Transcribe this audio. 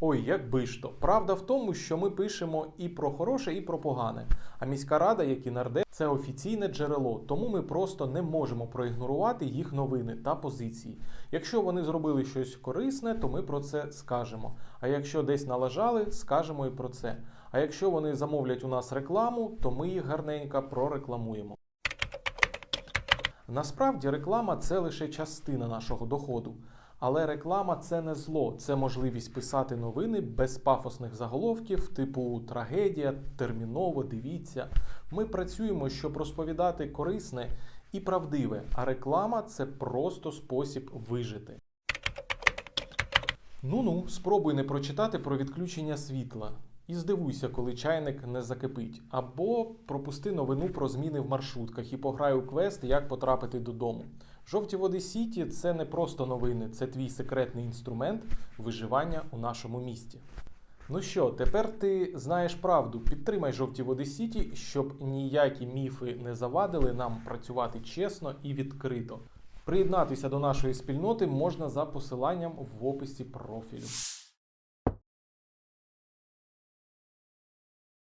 Ой, якби ж то. Правда в тому, що ми пишемо і про хороше, і про погане. А міська рада, як і нардеп, це офіційне джерело, тому ми просто не можемо проігнорувати їх новини та позиції. Якщо вони зробили щось корисне, то ми про це скажемо. А якщо десь налажали, скажемо і про це. А якщо вони замовлять у нас рекламу, то ми їх гарненько прорекламуємо. Насправді реклама це лише частина нашого доходу. Але реклама це не зло, це можливість писати новини без пафосних заголовків, типу трагедія, терміново, дивіться. Ми працюємо, щоб розповідати корисне і правдиве, а реклама це просто спосіб вижити. Ну ну, спробуй не прочитати про відключення світла. І здивуйся, коли чайник не закипить. Або пропусти новину про зміни в маршрутках і пограй у квест, як потрапити додому. Жовті води Сіті це не просто новини, це твій секретний інструмент виживання у нашому місті. Ну що, тепер ти знаєш правду. Підтримай жовті води Сіті, щоб ніякі міфи не завадили нам працювати чесно і відкрито. Приєднатися до нашої спільноти можна за посиланням в описі профілю.